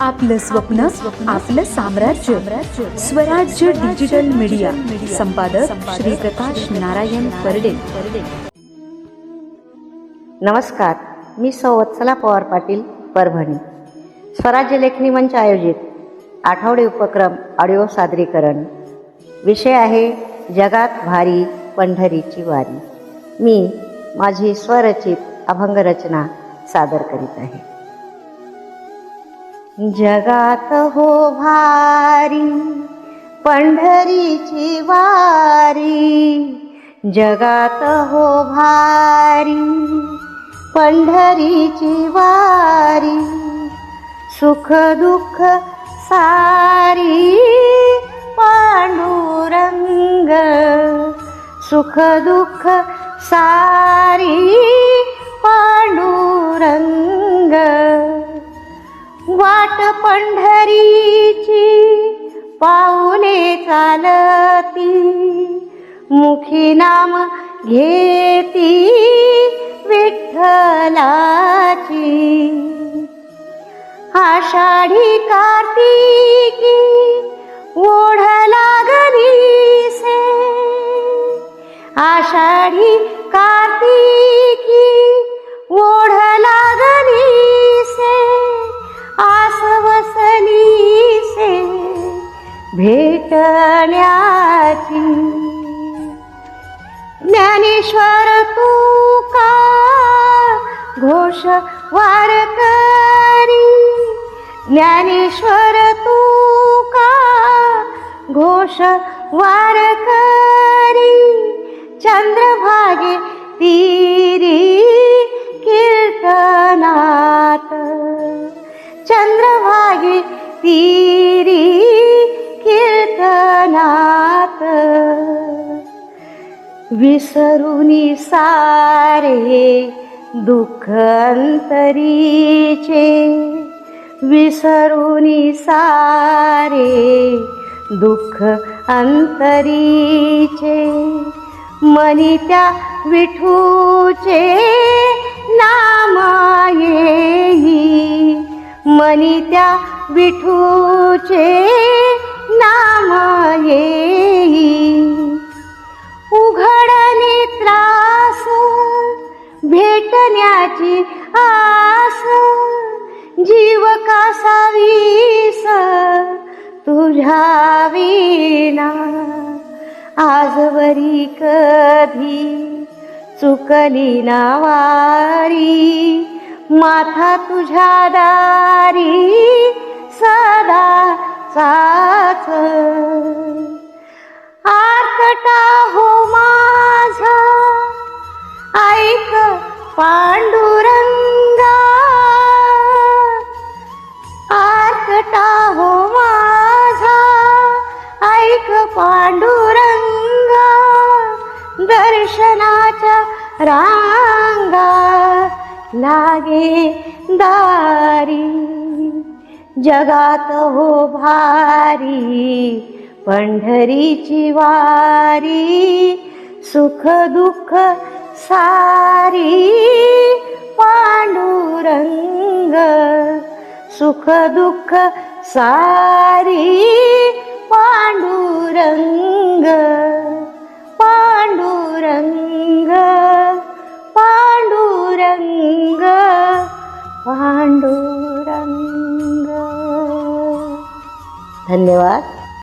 आपलं स्वप्न आपलं साम्राज्य. स्वराज्य डिजिटल मीडिया. संपादक श्री प्रकाश नारायण परडे. नमस्कार. मी सौवत्सला पवार पाटील परभणी. स्वराज्य लेखनी मंच आयोजित आठवडे उपक्रम ऑडिओ सादरीकरण. विषय आहे जगात भारी पंढरीची वारी. मी माझी स्वरचित अभंगरचना सादर करीत आहे. जगात हो भारी पंढरीची वारी. जगात हो भारी पंढरीची वारी. सुख दुःख सारी पांडुरंग. सुख दुःख सारी. पंढरीची पाऊले चालती. मुखी नाम घेती विठ्ठलाची. आषाढी कार्तिकी ओढ लागली से. आषाढी कार्तिकी ओढ भेटण्याची. ज्ञानेश्वर तू का घोष वारकरी ज्ञानेश्वर तू का घोष वारकरी चंद्रभागे ती विसरुनी सारे दुःख अंतरीचे विसरुनी सारे दुःख अंतरीचे मनी त्या विठूचे नाम येई मनी त्या विठूचे भेटण्याची आस. जीव कासावीस तुझ्या विना आजवरी कधी चुकली नावारी माथा तुझ्या दारी सदा साच पांडुरंगा आर्कटा हो माझा. ऐक पांडुरंगा दर्शनाच्या रांगा लागे दारी. जगात हो भारी पंढरीची वारी. सुख दुःख सारी पांडुरंग सुख दुःख सारी पांडुरंग पांडुरंग पांडुरंग पांडुरंग। धन्यवाद।